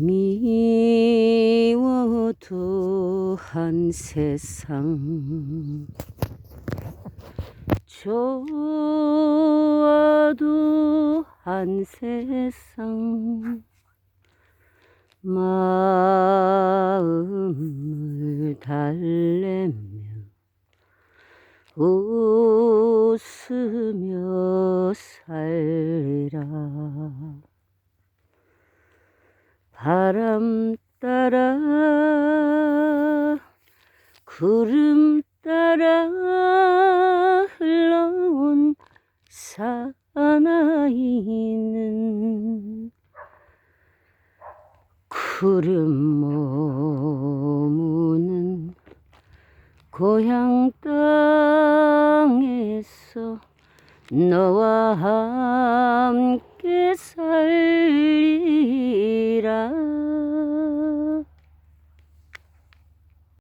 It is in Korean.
미워도 한 세상. 좋아도 한 세상. 마음을 달래며 웃으며 살라 바람 따라 구름 따라 흘러온 사나이는 구름 머무는 고향 땅에서 너와 함께 살리라